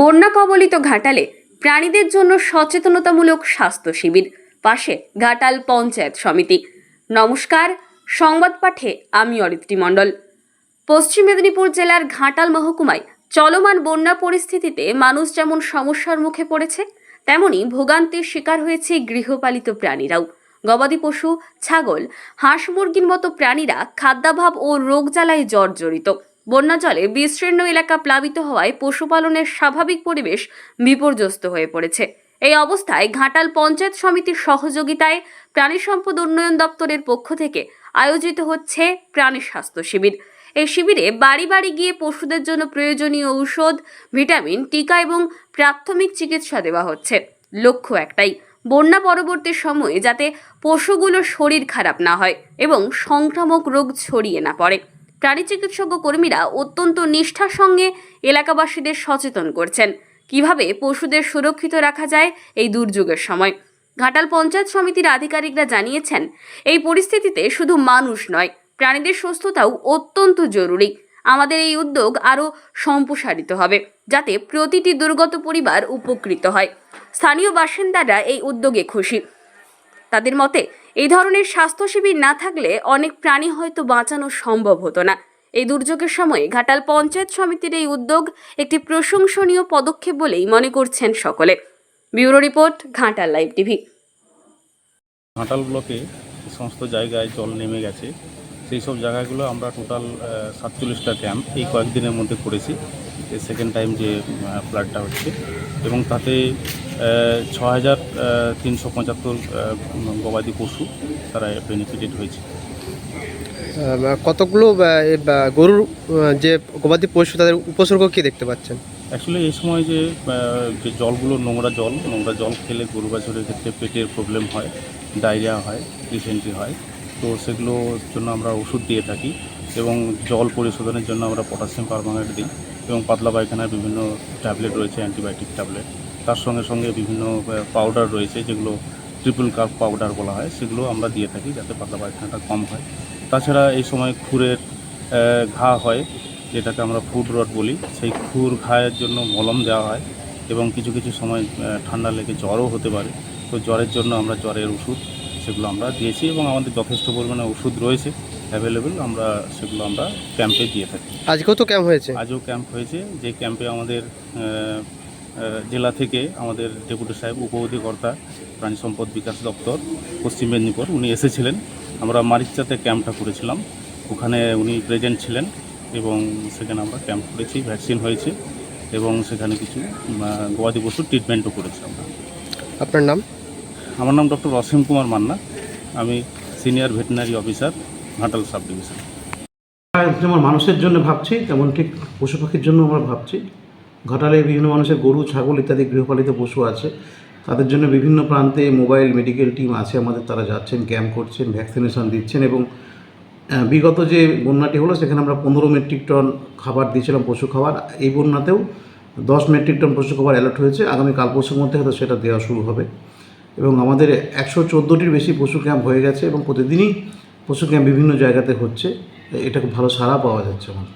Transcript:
বন্যা কবলিত ঘাটালে প্রাণীদের জন্য সচেতনতামূলক স্বাস্থ্য শিবির। পাশে ঘাটাল পঞ্চায়েত সমিতি। নমস্কার, সংবাদ পাঠে আমি অরিত্রী মণ্ডল। পশ্চিম মেদিনীপুর জেলার ঘাটাল মহকুমায় চলমান বন্যা পরিস্থিতিতে মানুষ যেমন সমস্যার মুখে পড়েছে, তেমনি ভোগান্তির শিকার হয়েছে গৃহপালিত প্রাণীরাও। গবাদি পশু, ছাগল, হাঁস মুরগির মতো প্রাণীরা খাদ্যাভাব ও রোগ জ্বালায় জর্জরিত। বন্যা জলে বিস্তীর্ণ এলাকা প্লাবিত হওয়ায় পশুপালনের স্বাভাবিক পরিবেশ বিপর্যস্ত হয়ে পড়েছে। এই অবস্থায় ঘাটাল পঞ্চায়েত সমিতির সহযোগিতায় প্রাণী সম্পদ উন্নয়ন দপ্তরের পক্ষ থেকে আয়োজিত হচ্ছে প্রাণী স্বাস্থ্য শিবির। এই শিবিরে বাড়ি বাড়ি গিয়ে পশুদের জন্য প্রয়োজনীয় ঔষধ, ভিটামিন, টিকা এবং প্রাথমিক চিকিৎসা দেওয়া হচ্ছে। লক্ষ্য একটাই, বন্যা পরবর্তী সময়ে যাতে পশুগুলোর শরীর খারাপ না হয় এবং সংক্রামক রোগ ছড়িয়ে না পড়ে। প্রাণী কর্মীরা অত্যন্ত নিষ্ঠার সঙ্গে এলাকাবাসীদের সচেতন করছেন। কীভাবে পশুদের সুরক্ষিত রাখা যায় এই দুর্যোগের সময়। ঘাটাল পঞ্চায়েত সমিতির আধিকারিকরা জানিয়েছেন, এই পরিস্থিতিতে শুধু মানুষ নয়, প্রাণীদের সুস্থতাও অত্যন্ত জরুরি। আমাদের এই উদ্যোগ আরও সম্প্রসারিত হবে, যাতে প্রতিটি দুর্গত পরিবার উপকৃত হয়। স্থানীয় বাসিন্দারা এই উদ্যোগে খুশি। তাদের মতে এই ধরনের স্বাস্থ্য শিবির না থাকলে অনেক প্রাণী হয়তো বাঁচানো সম্ভব হতো না। এই দুর্যোগের সময় ঘাটাল পঞ্চায়েত সমিতির এই উদ্যোগ একটি প্রশংসনীয় পদক্ষেপ বলেই মনে করছেন সকলে। Bureau report, Ghatal live TV. Ghatal ব্লকে সমস্ত জায়গায় জল নেমে গেছে, সেই সব জায়গাগুলো আমরা টোটাল সাতচল্লিশটা ক্যাম্প এই কয়েকদিনের মধ্যে করেছি। সেকেন্ড টাইম যে ফ্লাডটা হচ্ছে এবং তাতে ছ হাজার তিনশো পঁচাত্তর গবাদি পশু তারা বেনিফিটেড হয়েছে। কতগুলো গরুর যে গবাদি পশু তাদের উপসর্গ কি দেখতে পাচ্ছেন? অ্যাকচুয়ালি এই সময় যে যে জলগুলো নোংরা জল নোংরা জল খেলে গরু বাছুরের ক্ষেত্রে পেটের প্রবলেম হয় ডায়রিয়া হয় ডিসেন্ট্রি হয়। তো সেগুলোর জন্য আমরা ওষুধ দিয়ে থাকি এবং জল পরিশোধনের জন্য আমরা পটাশিয়াম পারমাঙ্গনেট দিই এবং পাতলা পায়খানার বিভিন্ন ট্যাবলেট রয়েছে অ্যান্টিবায়োটিক ট্যাবলেট তার সঙ্গে সঙ্গে বিভিন্ন পাউডার রয়েছে যেগুলো ট্রিপল কাপ পাউডার বলা হয় সেগুলো আমরা দিয়ে থাকি যাতে পাতলা পায়খানাটা কম হয়। তাছাড়া এই সময় খুরের ঘা হয় যেটাকে আমরা ফুড রড বলি সেই খুর ঘায়ের জন্য মলম দেওয়া হয় এবং কিছু কিছু সময় ঠান্ডা লেগে জ্বরও হতে পারে। তো জ্বরের জন্য আমরা জ্বরের ওষুধ সেগুলো আমরা দিয়েছি এবং আমাদের যথেষ্ট পরিমাণে ওষুধ রয়েছে অ্যাভেলেবেল আমরা সেগুলো আমরা ক্যাম্পে দিয়ে থাকি। আজকেও তো ক্যাম্প হয়েছে? আজও ক্যাম্প হয়েছে। যে ক্যাম্পে আমাদের জেলা থেকে আমাদের ডেপুটি সাহেব উপ অধিকর্তা প্রাণী সম্পদ বিকাশ দপ্তর পশ্চিম মেদিনীপুর উনি এসেছিলেন। আমরা মারিচাতে ক্যাম্পটা করেছিলাম। ওখানে উনি প্রেজেন্ট ছিলেন এবং সেখানে আমরা ক্যাম্প করেছি ভ্যাকসিন হয়েছে এবং সেখানে কিছু গবাদি পশুর ট্রিটমেন্টও করেছি আমরা। আপনার নাম? আমার নাম ডক্টর অসীম কুমার মান্না। আমি senior veterinary officer Ghatal sub division. যেমন মানুষের জন্য ভাবছি তেমন ঠিক পশু পাখির জন্য আমরা ভাবছি। ঘাটালে বিভিন্ন মানুষের গরু, ছাগল ইত্যাদি গৃহপালিত পশু আছে। তাদের জন্য বিভিন্ন প্রান্তে মোবাইল, মেডিকেল টিম আছে আমাদের। তারা যাচ্ছেন, ক্যাম্প করছেন, ভ্যাকসিনেশন দিচ্ছেন এবং বিগত যে বন্যাটি হলো, সেখানে আমরা পনেরো মেট্রিক টন খাবার দিয়েছিলাম পশু খাবার। এই বন্যাতেও দশ মেট্রিক টন পশু খাবার অ্যালার্ট হয়েছে। আগামী কাল পরশুর মধ্যে হয়তো সেটা দেওয়া শুরু হবে। এবং আমাদের একশো চোদ্দোটির বেশি পশু ক্যাম্প হয়ে গেছে এবং প্রতিদিনই পশু ক্যাম্প বিভিন্ন জায়গাতে হচ্ছে। এটা খুব ভালো সাড়া পাওয়া যাচ্ছে আমার